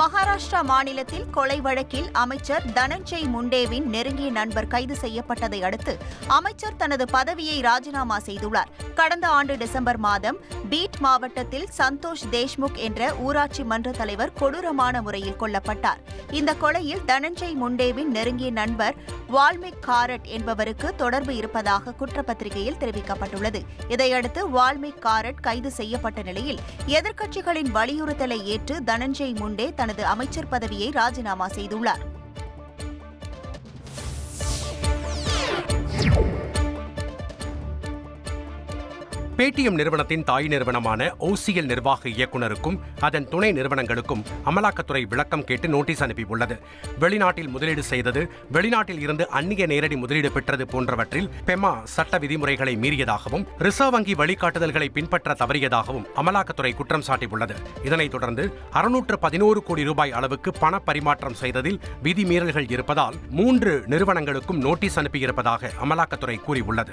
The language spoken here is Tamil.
மகாராஷ்டிரா மாநிலத்தில் கொலை வழக்கில் அமைச்சர் தனஞ்சய் முண்டேவின் நெருங்கிய நண்பர் கைது செய்யப்பட்டதை அடுத்து அமைச்சர் தனது பதவியை ராஜினாமா செய்துள்ளார். கடந்த ஆண்டு டிசம்பர் மாதம் பீட் மாவட்டத்தில் சந்தோஷ் தேஷ்முக் என்ற ஊராட்சி மன்ற தலைவர் கொடூரமான முறையில் கொல்லப்பட்டார். இந்த கொலையில் தனஞ்சய் முண்டேவின் நெருங்கிய நண்பர் வால்மிக் காரட் என்பவருக்கு தொடர்பு இருப்பதாக குற்றப்பத்திரிகையில் தெரிவிக்கப்பட்டுள்ளது. இதையடுத்து வால்மிக் காரட் கைது செய்யப்பட்ட நிலையில் எதிர்க்கட்சிகளின் வலியுறுத்தலை ஏற்று தனஞ்சய் முண்டே தனது அமைச்சர் பதவியை ராஜினாமா செய்துள்ளார். பேடிஎம் நிறுவனத்தின் தாய் நிறுவனமான ஓசிஎல் நிர்வாக இயக்குநருக்கும் அதன் துணை நிறுவனங்களுக்கும் அமலாக்கத்துறை விளக்கம் கேட்டு நோட்டீஸ் அனுப்பியுள்ளது. வெளிநாட்டில் முதலீடு செய்தது வெளிநாட்டில் இருந்து அந்நிய நேரடி முதலீடு பெற்றது போன்றவற்றில் பெமா சட்ட விதிமுறைகளை மீறியதாகவும் ரிசர்வ் வங்கி வழிகாட்டுதல்களை பின்பற்ற தவறியதாகவும் அமலாக்கத்துறை குற்றம் சாட்டியுள்ளது. இதனைத் தொடர்ந்து அறுநூற்று பதினோரு கோடி ரூபாய் அளவுக்கு பண பரிமாற்றம் செய்ததில் விதிமீறல்கள் இருப்பதால் மூன்று நிறுவனங்களுக்கும் நோட்டீஸ் அனுப்பியிருப்பதாக அமலாக்கத்துறை கூறியுள்ளது.